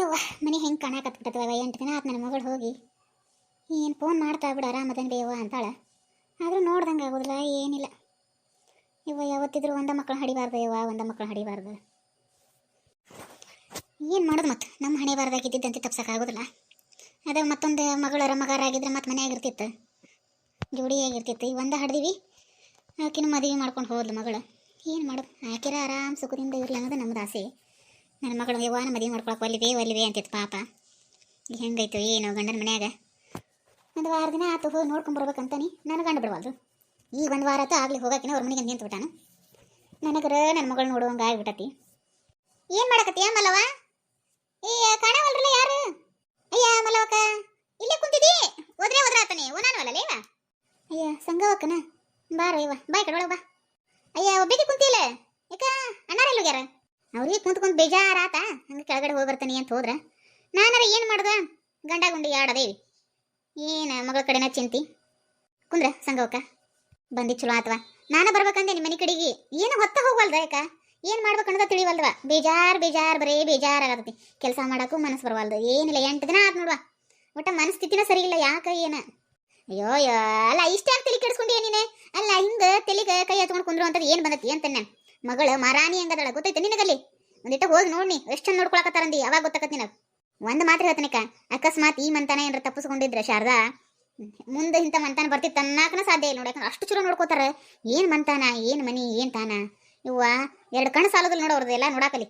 ಯವ್ವ ಮನೆ ಹೆಂಗೆ ಕಾಣಕತ್ಬಿಟ್ಟವ ಎಂಟು ದಿನ ಆತ ನನ್ನ ಮಗಳು ಹೋಗಿ. ಏನು ಫೋನ್ ಮಾಡ್ತಾ ಬಿಡು ಆರಾಮದನ್ ಬೇವ ಅಂತಾಳ. ಆದರೂ ನೋಡ್ದಂಗೆ ಆಗೋದಿಲ್ಲ, ಏನಿಲ್ಲ. ಇವ ಯಾವತ್ತಿದ್ರು ಒಂದ ಮಕ್ಕಳು ಹಡಿಬಾರ್ದು ಯವ್ವ, ಒಂದ ಮಕ್ಕಳು ಹಡಿಬಾರ್ದು. ಏನು ಮಾಡೋದು ಮತ್ತೆ ನಮ್ಮ ಹಣೆ ಬಾರ್ದಾಗಿದ್ದಂತೆ ತಪ್ಸೋಕ್ಕಾಗೋದಿಲ್ಲ ಅದೇ ಮತ್ತೊಂದು ಮಗಳರ ಮಗಾರಾಗಿದ್ರೆ ಮತ್ತೆ ಮನೆಯಾಗಿರ್ತಿತ್ತು ಜೋಡಿಯಾಗಿರ್ತಿತ್ತು ಈಗ ಒಂದ ಹಡ್ದೀವಿ, ಆಕಿನ ಮದುವೆ ಮಾಡ್ಕೊಂಡು ಹೋದ್ಲು ಮಗಳು. ಏನು ಮಾಡೋದು? ಆಕಿರ ಆರಾಮ್ ಸುಖದಿಂದ ಇರಲಿ ಅನ್ನೋದು ನಮ್ಮದು ಆಸೆ. ನನ್ನ ಮಗಳು ಯವ್ವಾನ ಮದುವೆ ಮಾಡ್ಕೊಳಕ್ಕೆ ಒಲ್ಲಿದೆ ಒಲ್ಲಿದೆ ಅಂತಿತ್ತು ಪಾಪ. ಈಗ ಹೆಂಗಾಯ್ತು ಏನು ಗಂಡನ ಮನ್ಯಾಗ. ಒಂದು ವಾರ ದಿನ ಆತು, ಹೋಗಿ ನೋಡ್ಕೊಂಬರ್ಬೇಕಂತಾನೆ ನನ್ನ ಗಂಡ ಬಿಡವಲ್ದು. ಈ ಒಂದು ವಾರ ಆತು, ಆಗಲಿ ಹೋಗಾಕಿನ, ಅವ್ರ ಮನೆಗೆ ನಿಂತು ಬಿಟ್ಟಾನು. ನನಗರ ನನ್ನ ಮಗಳು ನೋಡುವಂಗೆ ಆಗಿಬಿಟ್ಟತಿ. ಏನು ಮಾಡಕತ್ತೀಯ ಮಲ್ಲವ ಏ, ಕಾಣವಲ್ರಲ್ಲ ಯಾರು? ಅಯ್ಯ ಮಲ್ಲವಕ್ಕ ಇಲ್ಲೇ ಕುಂತಿದಿ ಹೋದ್ರೆ ಹೋದ್ರಾತನೆ ಓನಾನವಲ್ಲ ಲೇವ ಅಯ್ಯ ಸಂಗವಕ್ಕನ ಬಾರ ಇವ, ಬಾಯ್ ಕಡೆ ಬಾ. ಅಯ್ಯ ಒಬ್ಬಿಗೆ ಕುಂತಿಲ್ಲ? ಯಾಕ ಅಣ್ಣಾರೆಲ್ಲೋಗ್ಯಾರ ಅವ್ರಿಗೆ ಕುಂತ್ಕೊಂಡು ಕುಂತ್ ಬೇಜಾರಾತ? ಹಂಗೆ ಕೆಳಗಡೆ ಹೋಗಿ ಬರ್ತಾನೆ ಅಂತ ಹೋದ್ರ? ನಾನಾರ ಏನು ಮಾಡ್ದ? ಗಂಡ ಗುಂಡಿ ಆಡದೇವಿ ಏನು ಮಗಳ ಕಡೆನ ಚಿಂತಿ? ಕುಂದ್ರ ಸಂಗವಕ್ಕ ಬಂದಿ ಚಲೋ ಆತವ. ನಾನು ಬರ್ಬೇಕಂದೆ ನಿಮ್ಮ ಮನೆ ಕಡೆಗೆ. ಏನು ಹೊತ್ತ ಹೋಗಲ್ದ ಯಾಕ? ಏನು ಮಾಡ್ಬೇಕನ್ನೋದ ತಿಳಿವಲ್ದವ? ಬೇಜಾರ್ ಬೇಜಾರ್, ಬರೇ ಬೇಜಾರ್ ಆಗತ್ತೆ ಕೆಲಸ ಮಾಡಕ್ಕೂ ಮನಸ್ಸು ಬರವಲ್ದು. ಏನಿಲ್ಲ, ಎಂಟು ದಿನ ಆತ್ ನೋಡುವ. ಒಟ್ಟ ಮನಸ್ಥಿತಿನ ಸರಿ ಇಲ್ಲ ಯಾಕ ಏನ? ಅಯ್ಯೋ ಅಲ್ಲ ಇಷ್ಟ ತಲೆ ಕೆಡಿಸ್ಕೊಂಡಿ ನೀನೆ? ಅಲ್ಲ ಹಿಂಗೆ ತಲೆಗೆ ಕೈ ಹಚ್ಕೊಂಡು ಕುಂದ್ರು ಅಂತದ್ದು ಏನು ಬಂದತಿ ಅಂತ ನಾನು ಮಗಳ ಮರಾನಿ ಹೆಂಗದಳ ಗೊತ್ತೈತೆ ನಿನಗಲ್ಲಿ? ಒಂದಿಟ್ಟ ಹೋಗಿ ನೋಡ್ನಿ ಎಷ್ಟು ಚಂದ ನೋಡ್ಕೊಳಕತ್ತಾರಂದಿ, ಅವಾಗ ಗೊತ್ತಾಕತ್ ನಿನಗ. ಒಂದ್ ಮಾತ್ರ ಹೇಳ್ತನಿಕ ಅಕಸ್ಮಾತ್ ಈ ಮಂತಾನ ಏನಾರ ತಪ್ಪಿಸ್ಕೊಂಡಿದ್ರೆ ಶಾರದಾ? ಮುಂದೆ ಇಂಥ ಮಂತಾನ ಬರ್ತಿತ್ತು ತನ್ನಾಕನ ಸಾಧ್ಯ ಇಲ್ಲ ನೋಡಕ್ಕೆ ಅಷ್ಟು ಚಲೋ ನೋಡ್ಕೋತಾರ. ಏನ್ ಮಂತಾನ, ಏನ್ ಮನಿ, ಏನ್ ತಾನ? ಇವ್ವ ಎರಡು ಕಣ್ಣು ಸಾಲದಲ್ಲಿ ನೋಡೋರ್ದು ಎಲ್ಲ ನೋಡಾಕಲಿ.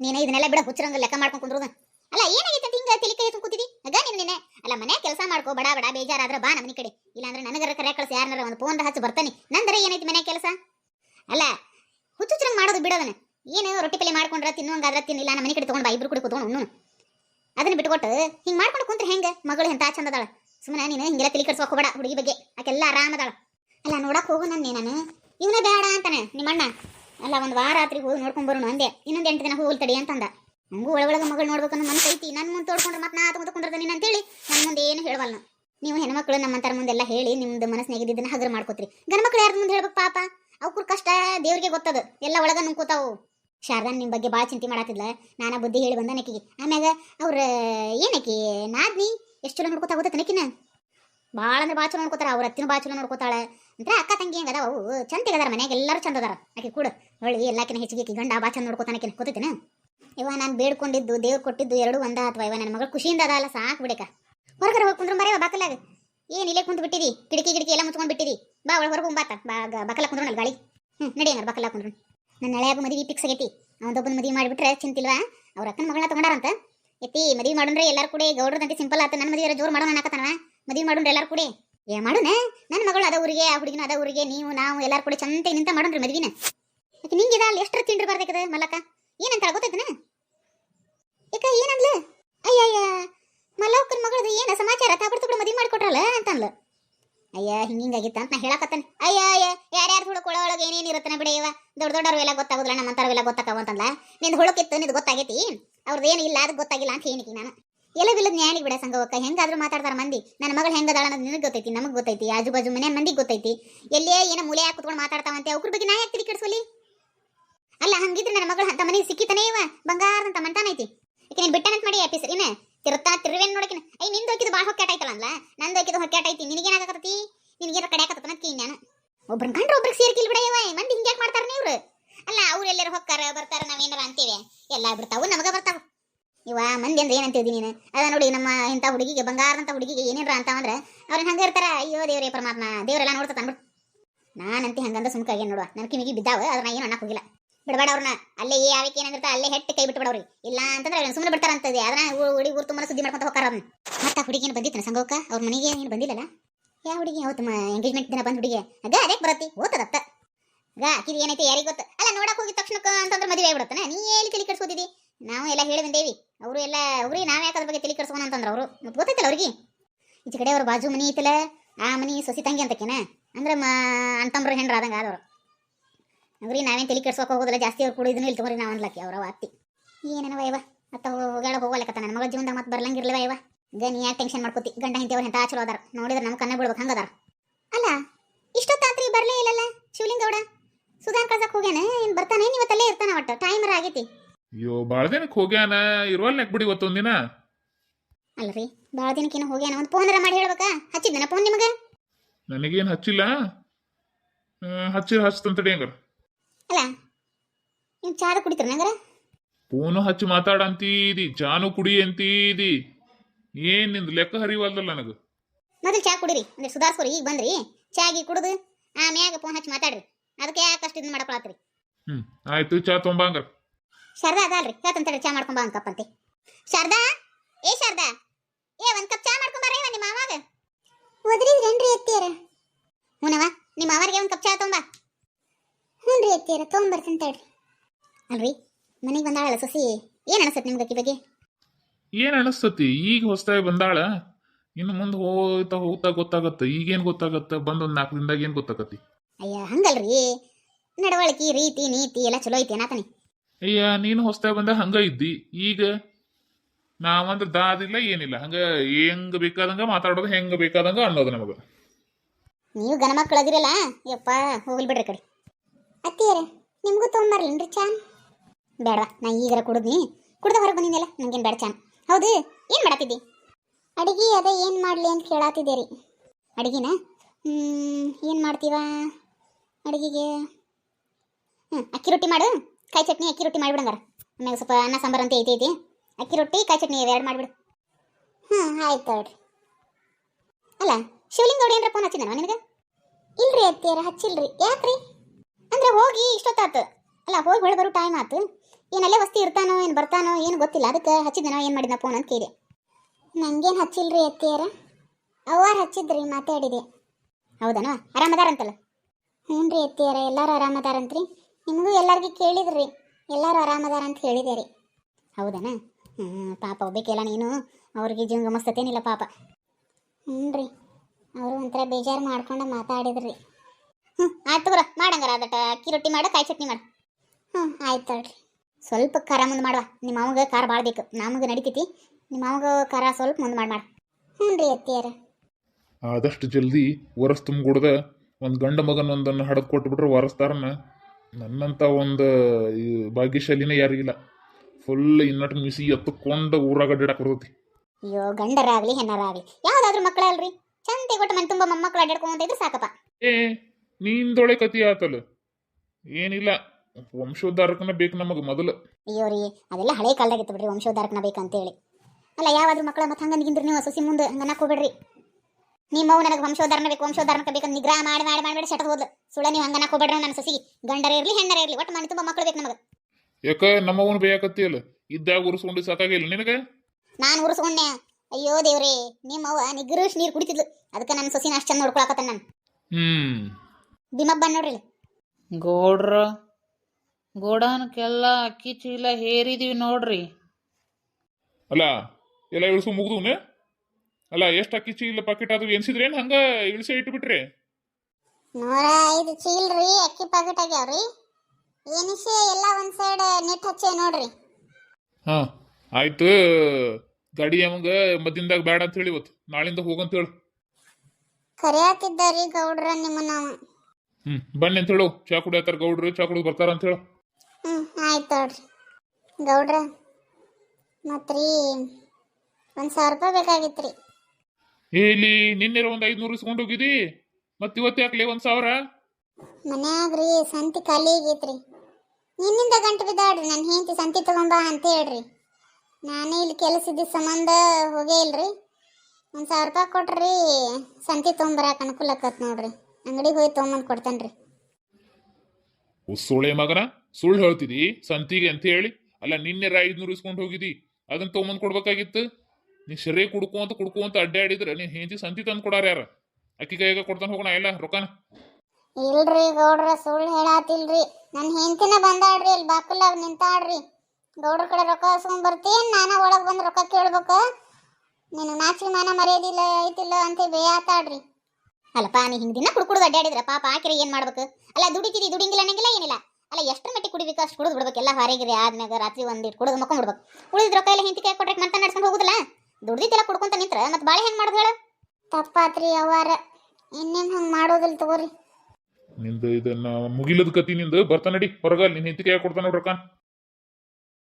ನೀನ ಇದನ್ನೆಲ್ಲ ಬಿಡ, ಹುಚ್ಚರಂಗ ಲೆಕ್ಕ ಮಾಡ್ಕೊಂಡು ಕುಂದ್ರದ. ಅಲ್ಲ, ಏನಾಗೈತೆ ಹಿಂಗ ತಿಳಿಕೆ ಕೈ ಎತ್ಕೊಂಡ್ ಕೂತಿದಿ? ಆಗ ನಿನ್ ನಿನ್ನೆ ಅಲ್ಲ, ಮನೆ ಕೆಲಸ ಮಾಡ್ಕೋ, ಬಡ ಬಡ, ಬೇಜಾರಾದ್ರ ಬಾ ನಮ್ಮ ಕಡೆ. ಇಲ್ಲಾಂದ್ರೆ ನನಗರ ಕರೆ ಕಳಿಸಿ ಯಾರನ್ನಾರ ಒಂದು ಫೋನ್ ಹಚ್ಚಿ ಬರ್ತಾನೆ. ನಂದರ ಏನೈತಿ ಮನೆ ಕೆಲಸ? ಅಲ್ಲ ಹುಚ್ಚುಚ್ಚರಂಗ್ ಮಾಡೋದು ಬಿಡೋದನ್ನ. ಏನು ರೊಟ್ಟಿ ಪಲ್ಲೆ ಮಾಡ್ಕೊಂಡ್ರ, ತಿನ್ನುವಂಗಾದ್ರ ತಿನ್ನಿಲ್ಲ ನಮ್ಮ ಮನೆ ಕಡೆ ತಗೊಂಡ್ ಬಾ, ಇಬ್ರು ಕೂಡ ಕೂತ್ಕೊಂಡು ಉಣ್ಣು. ಅದನ್ನ ಬಿಟ್ಕೊಟ್ಟು ಹಿಂಗೆ ಮಾಡ್ಕೊಂಡು ಕುಂತ್ರೆ ಹೆಂಗ? ಮಗಳು ಎಂತ ಚಂದದಾಳ ಸುಮ್ಮನೆ ನೀನು ಹಿಂಗೆಲ್ಲ ತಲೆ ಕೆಡ್ಸೋಕ್ ಹೋಗಬೇಡ, ಹುಡುಗಿ ಬಗ್ಗೆ. ಆಕೆಲ್ಲ ಆರಾಮದಾಳ ಅಲ್ಲ, ನೋಡಕ್ ಹೋಗು ನನ್ನೇ ನಾನು. ಇವನ ಬೇಡ ಅಂತಾನೆ, ನಿಮ್ಮಣ್ಣ. ಅಲ್ಲ, ಒಂದು ವಾರ ರಾತ್ರಿ ಹೋಗಿ ನೋಡ್ಕೊಂಡ್ ಬರೋಣ ಅಂದೆ. ಇನ್ನೊಂದು ಎಂಟು ದಿನ ಹೋಗಲ್ ತಡಿ ಅಂತಂದ. ನಂಗೂ ಒಳಗೊಳಗೆ ಮಗಳು ನೋಡ್ಬೇಕನ್ನೋ ಮನಸ್ಸು ಐತಿ. ನನ್ನ ಮುಂದೆ ತೋಡ್ಕೊಂಡ್ರೆ ಮತ್ತೆ ನಾ ತಗೊಂಡು ಕುಂದ್ರದ ಅಂತೇಳಿ ನನ್ನ ಮುಂದೆ ಏನು ಹೇಳವಲ್ಲ ನೀವು ಹೆಣ್ಮಕ್ಳು ನಮ್ಮಂತರ ಮುಂದೆಲ್ಲ ಹೇಳಿ, ನಿಮ್ದು ಮನಸ್ಸಿನಾಗ ಇದ್ದಿದ್ದನ್ನ ಹಗರ ಗಂಡ ಗಂಡ್ಮಕ್ಳು ಯಾರ ಮುಂದೆ ಹೇಳ್ಬೇಕು ಪಾಪ? ಅವ್ರ ಕಷ್ಟ ದೇವ್ರಿಗೆ ಗೊತ್ತದ. ಎಲ್ಲ ಒಳಗ ನುಂಕೋತಾವು ಶಾರದಾನ್ ನಿಮ್ಮ ಬಗ್ಗೆ ಭಾಳ ಚಿಂತೆ ಮಾಡತ್ತಿದ್ಲ ನಾನ ಬುದ್ಧಿ ಹೇಳಿ ಬಂದ ನಕಿಗೆ ಆಮ್ಯಾಗ ಅವ್ರ ಏನಕಿ ನಾದ್ನಿ? ಎಷ್ಟು ಚಲೋ ನೋಡ್ಕೊತಾ ಹೋಗುತ್ತೆ ನಕಿನ ಭಾಳ ಅಂದ್ರೆ ಭಾಳ ಚಲೋ ನೋಡ್ಕೋತಾರ ಅವ್ರ ಅತ್ತಿನ ಭಾಳ ಚಲೋ ನೋಡ್ಕೋತಾಳೆ. ಅಂದ್ರೆ ಅಕ್ಕ, ತಂಗಿ ಹೆಂಗದ ಅವು? ಚಂದ ಅದಾರ ಮನ್ಯಾಗ. ಎಲ್ಲರೂ ಚಂದ ಅದಾರ. ಆಕೆ ಕೂಡ. ಹೊಳ್ಳಿ, ಎಲ್ಲಾಕಿನ ಹೆಚ್ಚಿಗೆ ಗಂಡ ಭಾಳ ಚಂದ ನೋಡ್ಕೋತಾನಕಿನ ಗೊತ್ತೈತೇನ? ಇವ ನಾನು ಬೇಡ್ಕೊಂಡಿದ್ದು, ದೇವ್ರು ಕೊಟ್ಟಿದ್ದು ಎರಡು ಒಂದ ಅಥವಾ ಇವ ನನ್ನ ಮಗಳು ಖುಷಿಯಿಂದ ಅದ ಅಲ್ಲ ಸಾಕು ಬಿಡಕ. ಹೊರಗಡೆ ಹೋಗಿ ಕುಂದ್ರ ಮರೆಯವ ಬಾಕಲಾಗ ಏನ್ ಇಲ್ಲೇ ಕುಂತು ಬಿಟ್ಟಿರಿ ಕಿಟಕಿ ಗಿಡಕಿ ಎಲ್ಲ ಮುಚ್ಕೊಂಡು ಬಿಟ್ಟಿರಿ ಬಾ ಒಳಗೆ ಹೊರಗೆ ಬಾತ ಬಕಲ ಕುಂದ್ರಲ್ಲ ಗಾಳಿ. ಹ್ಞೂ ನಡಿ ಹಂಗಾರೆ ಬಕಲ ಕುಂದ್ರು ನನ್ನ ಹಳೆಯಾಗ ಮದುವೆ ಫಿಕ್ಸ್ ಆಗೈತಿ. ಅವನದೊಬ್ಬನ ಮದುವೆ ಮಾಡಿಬಿಟ್ರೆ ಚಿಂತಿಲ್ವಾ? ಅವ್ರ ಅಕ್ಕನ ಮಗಳನ್ನ ತಗೊಂಡಾರಂತ? ಎತ್ತಿ ಮದುವೆ ಮಾಡುಣ್ರೆ ಎಲ್ಲರೂ ಕೂಡ ಗೌಡ್ರದಂತೆ ಸಿಂಪಲ್ ಆತ. ನನ್ನ ಮದುವೆ ಜೋರು ಮಾಡೋಣ ಅನ್ನಕತ್ತಾನವ. ಮದುವೆ ಮಾಡುಣ್ರೆ ಎಲ್ಲಾರು ಕೂಡ. ಏ ಮಾಡೋಣ ನನ್ನ ಮಗಳು ಅದ ಊರಿಗೆ, ಆ ಹುಡುಗಿನ ಅದ ಊರಿಗೆ, ನೀವು, ನಾವು ಎಲ್ಲರೂ ಕೂಡ ಚಂತೆ ನಿಂತ ಮಾಡೋಣ್ರಿ ಮದುವಿನ. ಯಾಕೆ ನಿಂಗಿದ ಅಲ್ಲಿ ಎಷ್ಟರ ತಿಂಡ್ರಿ ಬರ್ಬೇಕದ ಮಲ್ಲಕ್ಕ? ಏನಂತ ಗೊತ್ತೈತನ ಯಾಕ, ಏನಂದ್ಲ? ಅಯ್ಯಯ್ಯ ಮಲ್ಲವಕ್ಕನ ಮಗಳದು ಏನ ಸಮಾಚಾರ? ತಾಬಡ್ ಕೂಡ ಮದುವೆ ಮಾಡಿಕೊಟ್ರಲ್ಲ ಅಂತಂದ್ಲು. ಅಯ್ಯ ಹಿಂಗ ಹಿಂಗಿಂಗಾಗಿತ್ತ. ಅಂತ ನಾ ಹೇಳಕತ್ತಾನೆ. ಅಯ್ಯ ಅಯ್ಯ, ಯಾರ್ಯಾರು ಹುಡುಕ ಒಳಗೆ ಏನೇನು ಇರುತ್ತಾನೆ ಬಿಡಿ ಇವ. ದೊಡ್ಡ ದೊಡ್ಡವ್ರು ಎಲ್ಲ ಗೊತ್ತಾಗೋದಿಲ್ಲ ಎಲ್ಲ ಅಂತಂದ ನಿಂದು ಹುಡುಕಿತ್ತು, ನಿಂದು ಗೊತ್ತಾಗೈತಿ. ಅವ್ರದ್ದು ಏನು ಇಲ್ಲ, ಅದು ಗೊತ್ತಾಗಿಲ್ಲ ಅಂತ ಹೇಳಿಕಿ ನಾನು. ಎಲ್ಲ ಬಿಲ್ಲದ ನ್ಯಾಲಿ ಬಿಡ ಸಂಘವಕ್ಕ. ಹೆಂಗಾದ್ರೂ ಮಾತಾಡ್ತಾರ ಮಂದಿ. ನನ್ನ ಮಗಳು ಹೆಂಗದಾಳ ಅನ್ನೋದು ನಿನಗೆ ಗೊತ್ತೈತಿ, ನಮಗೆ ಗೊತ್ತೈತಿ ಆಜು ಬಾಜು ಮನೆ ಮಂದಿಗೆ ಗೊತ್ತೈತಿ. ಎಲ್ಲೇ ಏನೋ ಮೂಲೆ ಕುತ್ಕೊಂಡು ಮಾತಾಡ್ತಾವಂತೆ, ಅವ್ರ ಬಗ್ಗೆ ನಾ ಯಾಕೆ ತಿಳಿ ಕೆಡಿಸ್ಕೊಲಿ ಅಲ್ಲ, ಹಂಗಿದ್ರೆ ನನ್ನ ಮಗಳು ಅಂತ ಮನೆಗೆ ಸಿಕ್ಕಿತಾನೇ ಇವ? ಬಂಗಾರ ಅಂತ ಮಂಟಾನ ಐತಿ. ಈಗ ನೀನು ಬಿಟ್ಟನಂತ ಮಾಡಿ ಆಫೀಸ್ ಏನ ತಿರುತ್ತಾ ತಿರುವೇನ್ ನೋಡಕಿನ? ಐ ನಿಂದು ಹೋಗಿದ್ದು ಭಾಳ ಹೊಕ್ಕಾಟ ಐತಲ್ಲ ಅಲ್ಲ ನಂದು ಹೋಗಿದ್ದು ಹೊಕ್ಕಾಟ ಐತಿ. ನಿನಗೇನಾಗತ್ತತಿ ನಿನಗೇನ ಕಡೆ ಆಗತ್ತ ಅಂತ ನಾನು. ಒಬ್ರನ್ನ ಕಂಡ್ರೆ ಒಬ್ರಿಗೆ ಸೇರ್ಕಿಲ್ ಬಿಡ ಇವ ಮಂದಿ ಹಿಂಗ್ಯಾಕ್ ಮಾಡ್ತಾರ ನೀವ್ರು? ಅಲ್ಲ, ಅವ್ರು ಎಲ್ಲರೂ ಹೊಕ್ಕಾರ, ಬರ್ತಾರ, ನಾವೇನಾರ ಅಂತೀವಿ. ಎಲ್ಲ ಬಿಡ್ತಾವು, ನಮಗ ಬರ್ತಾವ. ಇವ ಮಂದಿ ಅಂದ್ರೆ ಏನಂತೀವಿ ನೀನು? ಅದ ನೋಡಿ ನಮ್ಮ ಇಂಥ ಹುಡುಗಿಗೆ ಬಂಗಾರದಂತ ಹುಡುಗಿಗೆ ಏನೇನ್ರ ಅಂತ ಅಂದ್ರೆ ಅವ್ರನ್ನ ಹಂಗ ಇರ್ತಾರ? ಅಯ್ಯೋ ದೇವ್ರೇ ಪರಮಾತ್ಮ, ದೇವರೆಲ್ಲ ನೋಡ್ತಾ ತಂದ್ಬಿಡು ನಾನಂತಿ ಹಂಗಂದ ಸುಮ್ಕಾಗಿ ನೋಡುವ. ನನ್ನ ಕಿವಿಗೆ ಬಿದ್ದಾವ ಅದನ್ನ ನಾ ಏನು ಹೋಗಿಲ್ಲ. ಬಿಡಬೇಡ ಅವ್ರನ್ನ. ಅಲ್ಲೇ ಈ ಆವಿಕೆ ಏನಾಗಿರ್ತ ಅಲ್ಲೇ ಹೆಟ್ಟು ಕೈ ಬಿಟ್ಬಿಡವ್ರಿ ಇಲ್ಲ ಅಂತಂದ್ರೆ ಸುಮ್ಮನೆ ಬಿಡ್ತಾರಂತದೆ ಅದನ್ನ ಹುಡಿ ಊರು ತುಂಬ ಸುದ್ದಿ ಮಾಡ್ಕೊಂತ ಹೋಗಾರ ಮತ್ತ ಹುಡುಗಿನ ಬಂದಿತ್ತು ಸಂಗೋಕ ಅವ್ರ ಮನೆಗೆ ಏನು ಬಂದಿಲ್ಲಲ್ಲ? ಯಾವ ಹುಡುಗಿ? ಅವತ್ತು ಎಂಗೇಜ್ಮೆಂಟ್ ದಿನ ಬಂದ ಹುಡುಗಿ. ಅದೇ ಅದಕ್ಕೆ ಬರತ್ತಿ? ಓತದತ್ತ ಗಾ ಆಕಿದ್ ಏನೈತಿ ಯಾರಿಗೆ ಗೊತ್ತು? ಅಲ್ಲ, ನೋಡಕ್ ಹೋಗಿದ ತಕ್ಷಣ ಅಂತಂದ್ರೆ ಮದುವೆ ಆಗ್ಬಿಡತ್ತನ? ನೀ ಎಲ್ಲಿ ತಿಳಿ ಕೆಡ್ಸೋದಿದಿ ನಾವು ಎಲ್ಲ ಹೇಳಿ ಬಂದೇವಿ ಅವರು ಎಲ್ಲ ಅವ್ರಿಗೆ ನಾವ್ ಯಾಕೆ ಅದ್ರ ಬಗ್ಗೆ ತಿಳಿ ಕೆಡ್ಸೋಣ ಅಂತಂದ್ರೆ ಅವರು. ಮತ್ತೆ ಗೊತ್ತೈತಲ್ಲ ಅವ್ರಿಗೆ? ಈಚೆ ಕಡೆ ಅವ್ರ ಬಾಜು ಮನಿ ಐತಲ್ಲ, ಆ ಮನಿ ಸೊಸಿ ತಂಗಿ ಅಂತಕೇನ ಅಂದ್ರೆ ಮಾ ಅಂತಂಬ್ರ ಹೆಂಡ್ರ ಆದಂಗ ಆದವ್ರು. ಅವ್ರಿಗೆ ನಾವೇನು ತಲೆ ಕೆಡ್ಸೋಕೆ ಹೋಗೋದಿಲ್ಲ ಜಾಸ್ತಿ ಅವ್ರು ಕುಡಿದ್ರು ಇಲ್ಲಿ ತಗೋರಿ ನಾವು ಅನ್ಲಕ್ಕಿ ಅವ್ರ ಅತ್ತಿ. ಏನೇನವ ಇವ? ಅತ್ತ ಹೋಗ್ಯಾಳ ಹೋಗಲಕತ್ತ ನನ್ನ ಮಗಳ ಜೀವನದಾಗ ಮತ್ತೆ ಬರ್ಲಂಗಿರ್ಲಿವ ಇವ? ಗನಿ ನೀ ಯಾಕೆ ಟೆನ್ಷನ್ ಮಾಡ್ಕೋತಿ? ಗಂಡ ಹಿಂತಿಯವ್ರು ಎಂತ ಚಲೋ ಅದಾರ? ನೋಡಿದ್ರೆ ನಮ್ಮ ಕನ್ನ ಬಿಡ್ಬೇಕು ಹಂಗದಾರ ಅಲ್ಲ ಇಷ್ಟೊತ್ತಾತ್ರಿ ಬರ್ಲೇ ಇಲ್ಲಲ್ಲ ಶಿವಲಿಂಗೌಡ? ಸುಧಾನ್ ಕಳ್ಸಕ್ ಹೋಗ್ಯಾನ? ಇನ್ ಬರ್ತಾನೆ? ಇವತ್ತಲ್ಲೇ ಇರ್ತಾನ ಒಟ್ಟು? ಟೈಮರ್ ಆಗೈತಿ. ಅಯ್ಯೋ ಭಾಳ ದಿನಕ್ಕೆ ಹೋಗ್ಯಾನ? ಇರುವಲ್ನಾಕ್ ಬಿಡಿ ಇವತ್ತೊಂದಿನ ಅಲ್ರಿ ಭಾಳ ಏನೋ ಹೋಗ್ಯಾನ? ಒಂದು ಫೋನರ ಮಾಡಿ ಹೇಳ್ಬೇಕಾ? ಹಚ್ಚಿದ್ದಾನ ಫೋನ್ ನಿಮಗೆ? ನನಗೇನು ಹಚ್ಚಿಲ್ಲ. ಹಚ್ಚಿ ಹಚ್ಚು ಹಚ್ತಂತಡಿ ಹಂಗಾರ. ಅಲ್ಲ ನೀವು ಚಾರು ಕುಡಿತೀರ ನಂಗಾರ? ಫೋನು ಹಚ್ಚಿ ಮಾತಾಡಂತೀದಿ ಚಾನು ಕುಡಿ ಅಂತೀದಿ. ಏನ್ನಿಂದ ಲೆಕ್ಕ ಹರಿವಲ್ದಲ್ಲ ನನಗೆ? ಮೊದಲು ಚಾ ಕುಡಿರಿ ಅಂದ್ರೆ ಸುಧಾರ್ಸ್ಕೊರಿ ಈಗ ಬಂದ್ರಿ. ಚಾಗಿ ಕುಡಿದು ಆಮ್ಯಾಗ ಫೋನ್ ಹಚ್ಚಿ ಮಾತಾಡ್ರಿ. ಅದಕ್ಕೆ ಯಾಕೆ ಅಷ್ಟು ಇದನ್ನ ಮಾಡಕೊಳತ್ರಿ ಹ್ಮ್ ಆಯ್ತು ಚಾ ತಂಬಾಂಗ ಶಾರದಾ ಅದಲ್ರಿ ಹೇಳ್ತಂತೇಳಿ ಚಾ ಮಾಡ್ಕೊಂಬ ಬಾ ಕಪ್ ಅಂತೆ. ಶಾರದಾ ಏ ಶಾರದಾ ಏ ಒಂದು ಕಪ್ ಚಾ ಮಾಡ್ಕೊಂಬಾರ ನಿಮ್ಮ ಮಾವಾಗ. ಒದ್ರಿದ್ರೇನ್ರಿ ಎತ್ತೀರ ಹ್ಞೂನವ ನಿಮ್ಮ ಮಾವರಿಗೆ ಒಂದು ಕಪ್ ಚಾ ತೊಂಬ. ಹ್ಞೂ ರೀ ಅತ್ತಿಯರ ತೊಗೊಂಬರ್ತೀನಿ ತಡ್ರಿ. ಅಲ್ರಿ ಮನೆಗೆ ಬಂದಾಳಲ್ಲ ಸೊಸಿ? ಏನು ಅನಿಸುತ್ತೆ ನಿಮ್ಗೆ ಅಕ್ಕಿ ಬಗ್ಗೆ? ಏನು ಅನಿಸ್ತತಿ? ಈಗ ಹೊಸ್ದಾಗಿ ಬಂದಾಳ. ಇನ್ನು ಮುಂದೆ ಹೋಗ್ತಾ ಹೋಗ್ತಾ ಗೊತ್ತಾಗತ್ತೆ. ಈಗೇನು ಗೊತ್ತಾಗತ್ತೆ? ಬಂದ್ ಒಂದು ನಾಲ್ಕು ದಿನದಾಗ ಏನ್ ಗೊತ್ತಾಗತ್ತಿ? ಅಯ್ಯ ಹಂಗಲ್ರಿ. ನಡವಳಿಕೆ ರೀತಿ ನೀತಿ ಎಲ್ಲ ಚಲೋ ಐತಿ ಏನಾತನಿ? ಅಯ್ಯ ನೀನು ಹೊಸ್ದಾಗಿ ಬಂದ ಹಂಗ ಇದ್ದಿ. ಈಗ ನಾವಂದ್ರ ದಾದಿಲ್ಲ ಏನಿಲ್ಲ. ಹಂಗ ಹೆಂಗ್ ಬೇಕಾದಂಗ ಮಾತಾಡೋದು ಹೆಂಗ್ ಬೇಕಾದಂಗ ಅನ್ನೋದು ನಮಗ. ನೀವು ಗನ ಮಕ್ಕಳು ಅದಿರಲ್ಲ ಯಪ್ಪ ಹೋಗ್ಲಿ ಬಿಡ್ರಿ ಕಡೆ. ಅತ್ತಿಯರ, ನಿಮಗೂ ತೊಗೊಂಬರ್ಲೇನ್ರಿ ಚಾನ್ ಬೇಡವಾ, ನಾ ಈಗರ ಕುಡಿದ್ನಿ. ಕುಡ್ದ ಹೊರಗೆ ಬಂದಿದ್ದೆಲ್ಲ ನನಗೇನು ಬೇಡ ಚಾನ್. ಹೌದು, ಏನು ಮಾಡತ್ತಿದ್ದಿ ಅಡುಗೆ ಅದ ಏನು ಮಾಡಲಿ ಅಂತ ಕೇಳಾತಿದ್ದೆ ರೀ ಅಡಿಗೆನ ಏನು ಮಾಡ್ತೀವ? ಅಡುಗೆಗೆ ಹ್ಞೂ ಅಕ್ಕಿ ರೊಟ್ಟಿ ಮಾಡು. ಕಾಯಿ ಚಟ್ನಿ ಅಕ್ಕಿ ರೊಟ್ಟಿ ಮಾಡಿಬಿಡಂಗಾರ ಆಮೇಲೆ ಸ್ವಲ್ಪ ಅನ್ನ, ಸಾಂಬಾರು ಅಂತ ಐತಿ ಐತಿ ಅಕ್ಕಿ ರೊಟ್ಟಿ, ಕಾಯಿ ಚಟ್ನಿ ಎರಡು ಮಾಡಿಬಿಡು. ಹ್ಞೂ ಆಯ್ತು ತಗೊಳ್ರಿ. ಅಲ್ಲ, ಶಿವಲಿಂಗ ಗೌಡಿ ಏನಾರ ಫೋನ್ ಹಚ್ಚಿದ್ದಾನ ನಿನಗೆ? ಇಲ್ರಿ ಅತ್ತಿಯರ, ಹಚ್ಚಿಲ್ರಿ. ಯಾಕ್ರಿ? ಅಂದ್ರೆ ಹೋಗಿ ಇಷ್ಟೊತ್ತಾತು. ಅಲ್ಲ, ಹೋಗಿ ಹೊಳೆ ಬರೋ ಟೈಮ್ ಆತು. ಏನಲ್ಲೇ ವಸ್ತಿ ಇರ್ತಾನೋ, ಏನು ಬರ್ತಾನೋ, ಏನು ಗೊತ್ತಿಲ್ಲ. ಅದಕ್ಕೆ ಹಚ್ಚಿದ್ದನೋ ಏನು ಮಾಡಿದ್ನ ಫೋನ್ ಅಂತ ಕೇಳಿದೆ. ನಂಗೇನು ಹಚ್ಚಿಲ್ರಿ ಅತ್ತಿಯರ? ಅವ್ವಾರು ಹಚ್ಚಿದ್ರಿ ಮಾತಾಡಿದೆ. ಹೌದನೋ? ಆರಾಮದಾರಂತಲ್ಲ? ಹ್ಞೂ ರೀ ಅತ್ತಿಯರ, ಎಲ್ಲರೂ ಆರಾಮದಾರಂತ್ರಿ? ನಿಮಗೂ ಎಲ್ಲರಿಗೂ ಕೇಳಿದ್ರಿ. ಎಲ್ಲರೂ ಆರಾಮದಾರ ಅಂತ ಹೇಳಿದೆ ರೀ ಹೌದನ? ಹ್ಞೂ ಪಾಪ ಒಬ್ಬಕ್ಕೆಲ್ಲ ನೀನು. ಅವ್ರಿಗೆ ಜೀವ ಗಮಸ್ತತೇನಿಲ್ಲ ಪಾಪ. ಹ್ಞೂ ರೀ ಅವರು ಒಂಥರ ಬೇಜಾರು ಮಾಡ್ಕೊಂಡು ಮಾತಾಡಿದ್ರಿ. ಹ್ಞೂ ಆಯ್ತು ತಗೋರ ಮಾಡಂಗಾರ ಅದಟ. ಅಕ್ಕಿ ರೊಟ್ಟಿ ಮಾಡು ಕಾಯಿ ಚಟ್ನಿ ಮಾಡು. ಹ್ಞೂ ಆಯ್ತು ತಗೊಳ್ರಿ. ಸ್ವಲ್ಪ ಖಾರ ಮುಂದೆ ಮಾಡುವ. ನಿಮ್ಮ ಮಾವಗೆ ಖಾರ ಭಾಳ ಬೇಕು. ನಮಗೆ ನಡಿತೈತಿ. ನಿಮ್ಮ ಅವಾಗ ಖಾರ ಸ್ವಲ್ಪ ಮುಂದೆ ಮಾಡಿ ಮಾಡು. ಹ್ಞೂ ರೀ ಅತ್ತಿಯರ. ಆದಷ್ಟು ಜಲ್ದಿ ವರಸ್ ತುಂಬಿಕೊಡ್ದೆ. ಒಂದು ಗಂಡ ಮಗನ ಒಂದನ್ನು ಹಡದ್ ಕೊಟ್ಬಿಟ್ರೆ ವರಸ್ತಾರನ ನನ್ನಂತ ಒಂದು ಈ ಭಾಗ್ಯಶಾಲಿನೇ ಯಾರಿಗಿಲ್ಲ ಫುಲ್ ಇನ್ನಟ್ ಮಿಸಿ ಎತ್ತುಕೊಂಡು ಊರಾಗ ಅಡ್ಡಾಡಕ್ ಬರ್ತೈತಿ. ಅಯ್ಯೋ ಗಂಡರಾಗ್ಲಿ ಹೆಣ್ಣರಾಗ್ಲಿ. ಯಾವ್ದಾದ್ರು ಮಕ್ಕಳಲ್ರಿ ಚಂದ ಕೊಟ್ಟು ಮನೆ ತುಂಬ ಮೊಮ್ಮಕ್ಕಳು ಅಡ್ಡಾಡ್ಕೊಂತ ಇದ್ರೆ ಸಾಕಪ್ಪ. ಏ ನಿಂದೊಳೆ ಕತಿ ಆತಲ್ಲ. ಏನಿಲ್ಲ ವಂಶೋದ್ಧಾರಕನ ಬೇಕು ನಮಗೆ ಮೊದಲು. ಅಯ್ಯೋ ರೀ ಅದೆಲ್ಲ ಹಳೆ ಕಾಲದಾಗಿತ್ತು ಬಿಡ್ರಿ ವಂಶೋದ್ಧಾರಕನ ಬೇಕಂತೇಳಿ ಅಲ್ಲ ಯಾವಾದ್ರೂ ಮಕ್ಕಳ ಮತ್ತೆ ಹಂಗ ನಿಗಿಂದ್ರಿ ನೀವು ಸೊಸಿ ಮುಂದೆ ಹಂಗನ್ನ ಹೋಗ್ಬೇಡ್ರಿ ನಿಮ್ಮವು ನನಗೆ ವಂಶೋದ್ಧಾರಣ ಬೇಕು ವಂಶೋದ್ಧಾರಣ ಬೇಕು ನಿಗ್ರಹ ಮಾಡಿ ಮಾಡಿ ಮಾಡಿ ಶಟದ ಹೋದ್ಲು. ಸುಳ್ಳ ನೀವು ಹಂಗನ್ನ ಹೋಗ್ಬೇಡ್ರಿ ನನ್ನ ಸೊಸಿಗೆ. ಗಂಡರ ಇರಲಿ ಹೆಣ್ಣರ ಇರಲಿ ಒಟ್ಟು ಮನೆ ತುಂಬ ಮಕ್ಕಳು ಬೇಕು ನಮಗೆ. ಯಾಕ ನಮ್ಮವನು ಬೇಯಾಕತ್ತಿಯಲ್ಲ ಇದ್ದಾಗ ಉರ್ಸ್ಕೊಂಡು ಸಾಕಾಗಿಲ್ಲ ನಿನಗೆ? ನಾನು ಉರ್ಸ್ಕೊಂಡೆ ಅಯ್ಯೋ ದೇವರೇ ನಿಮ್ಮವ್ವ ನಿಗ್ರಹಿಸಿ ನೀರು ಕುಡಿತಿದ್ಲು. ಅದಕ್ಕೆ ನನ್ನ ಸೊಸಿನ ಅಷ್ಟು ಚಂದ ನೋಡ್ಕೊಳಕತ್ತ ನಾನು. ಹ್ಮ್. ಬಿಮಬ್ಬ ನೋಡ್ರಿ. ಗೌಡ್ರ ಗೋಡಾನಕ್ಕೆಲ್ಲ ಅಕ್ಕಿ ಚೀಲ ಹೇರಿದೀವಿ ನೋಡ್ರಿ. ಅಲ್ಲ ಎಲ್ಲ ಇಳಿಸು ಮುಗ್ದುನೆ ಅಲ್ಲ ಎಷ್ಟು ಅಕ್ಕಿ ಚೀಲ ಪಾಕೆಟ್ ಅದು ಎನ್ಸಿದ್ರೇನು ಹಂಗ ಇಳಿಸಿ ಇಟ್ಬಿಟ್ರೆ? ನೂರ ಐದು ಚೀಲ್ ರೀ ಅಕ್ಕಿ ಪಾಕೆಟ್ ಆಗ್ಯಾವ್ರಿ ಎನಿಸಿ ಎಲ್ಲ ಒಂದ್ ಸೈಡ್ ನೆಟ್ ಹಚ್ಚೆ ನೋಡ್ರಿ. ಹಾ ಆಯ್ತು. ಗಾಡಿ ಅವಂಗ ಮದ್ದಿಂದಾಗ ಬೇಡ ಅಂತ ಹೇಳಿ ಇವತ್ತು. ನಾಳಿಂದ ಹೋಗಂತ ಹೇಳು. ಕರಿಯಾತಿದ್ದಾರಿ ಗೌಡ್ರ ನಿಮ್ಮ ಅವ. ಹ್ಮ್ ಬನ್ನಿ ಅಂತ ಹೇಳು. ಚಾ ಕುಡಿಯತ್ತಾರ ಗೌಡ್ರು ಚಾ ಕುಡಿದು ಬರ್ತಾರ ಅಂತ ಹೇಳು. ಆಯ್ತು ನೋಡ್ರಿ ಗೌಡ್ರ ಮತ್ರಿ ಒಂದ್ ಸಾವಿರ ರೂಪಾಯಿ ಬೇಕಾಗಿತ್ರಿ. ಏ ಇಲ್ಲಿ ನಿನ್ನೆ ಒಂದ್ ಐದ್ನೂರು ಇಸ್ಕೊಂಡು ಹೋಗಿದಿ? ಮತ್ ಇವತ್ತು ಯಾಕಲೆ ಒಂದ್ ಸಾವಿರ? ರೀ ಸಂತಿ ಖಾಲಿ ಆಗೈತ್ರಿ. ನಿನ್ನಿಂದ ಗಂಟು ಬಿದ್ದಾಡ್ರಿ ನನ್ನ ಹೆಂಡತಿ ಸಂತಿ ತಗೊಂಬಾ ಅಂತ ಹೇಳ್ರಿ. ನಾನೇ ಇಲ್ಲಿ ಕೆಲಸದ ಸಂಬಂಧ ಹೋಗೇ ಇಲ್ರಿ. ಒಂದು ಸಾವಿರ ರೂಪಾಯಿ ಕೊಟ್ರಿ ಸಂತಿ ತೊಗೊಂಬರಾಕ ಅನುಕೂಲ ಆಕತ್ ನೋಡ್ರಿ. ಅಂಗಡಿಗೆ ಹೋಗಿ ತೊಗೊಂಬಂದು ಕೊಡ್ತೇನ್ರಿ. ಉಸುಳೆ ಮಗನ ಸುಳ್ಳು ಹೇಳ್ತಿದಿ ಸಂತಿಗೆ ಅಂತ ಹೇಳಿ. ಅಲ್ಲ ನಿನ್ನೆ ಐದ್ನೂರು ಇಸ್ಕೊಂಡು ಹೋಗಿದಿ ಅದನ್ನ ತೊಗೊಂಬಂದ್ ಕೊಡ್ಬೇಕಾಗಿತ್ತು? ನೀ ಸರಿ ಕುಡ್ಕೋ ಅಂತ ಅಡ್ಡಾಡಿದ್ರೆ ನೀನ್ ಹೆಂಡತಿ ಸಂತಿ ತಂದು ಕೊಡಾರ ಯಾರ? ಅಕ್ಕಿ ಕೈಯಾಗ ಕೊಡ್ತಾನೆ ಹೋಗೋಣ ಎಲ್ಲ ರೊಕ್ಕನ? ಇಲ್ರಿ ಗೌಡ್ರ ಸುಳ್ಳು ಹೇಳಾತಿಲ್ರಿ. ನನ್ನ ಹೆಂಡತಿನ ಬಂದಾಡ್ರಿ ಇಲ್ಲಿ ಬಾಕುಲ್ ನಿಂತಾಡ್ರಿ ಗೌಡ್ರ ಕಡೆ ರೊಕ್ಕ ಹಸ್ಕೊಂಡ್ ಬರ್ತೀನಿ ನಾನ ಒಳಗೆ ಬಂದು ರೊಕ್ಕ ಕೇಳ್ಬೇಕ. ನೀನು ನಾಚಿಕೆ ಮಾನ ಮರ್ಯಾದಿಲ್ಲ ಐತಿಲ್ಲ ಅಂತ ಬೇಯಾತಾಡ್ರಿ ಅಲ್ಲಪ್ಪ ನೀ ಹಿಂಗೆ ದಿನ ಕುಡ್ಕುಡ್ದು ಅಡ್ಡಾಡಿದ್ರೆ ಪಾಪ ಆಕಿರ ಏನು ಮಾಡ್ಬೇಕು? ಅಲ್ಲ ದುಡಿತಿದಿ ದುಡಿಂಗಿಲ್ಲ ಅನ್ನಂಗಿಲ್ಲ ಏನಿಲ್ಲ. ಅಲ್ಲ ಎಷ್ಟು ಮಟ್ಟಿಗೆ ಕುಡಿಬೇಕು ಅಷ್ಟು ಕುಡಿದು ಬಿಡ್ಬೇಕು. ಎಲ್ಲ ಹೊರಗಿರಿ ಆದ್ಮ್ಯಾಗ ರಾತ್ರಿ ಒಂದಿಟ್ಟು ಕುಡಿದು ಮಕ್ಕೊಂಡ್ಬಿಡ್ಬೇಕು ಉಳಿದ ರೊಕ್ಕ ಎಲ್ಲ ಹಿಂತಿ ಕೈ ಕೊಟ್ರೆ ಮತ್ತೆ ನಡ್ಸ್ಕೊಂಡು ಹೋಗುದಿಲ್ಲ? ದುಡ್ದಿದ್ದೆಲ್ಲ ಕುಡ್ಕೊಂತ ನಿಂತ್ರ ಮತ್ತೆ ಬಾಳೆ ಹೆಂಗೆ ಮಾಡೋದು ಹೇಳು? ತಪ್ಪಾತ್ರಿ ಅವಾರ ಇನ್ನೇನು ಹಂಗೆ ಮಾಡೋದಿಲ್ಲ ತಗೋರಿ. ನಿಂದು ಇದನ್ನ ಮುಗಿಲದ ಕತಿ ನಿಂದು ಬರ್ತಾನಡಿ ಹೊರಗ ನಿನ್ ಹೆಂಡತಿ ಕೈಯಾಗ ಕೊಡ್ತಾನ ರೊಕ್ಕ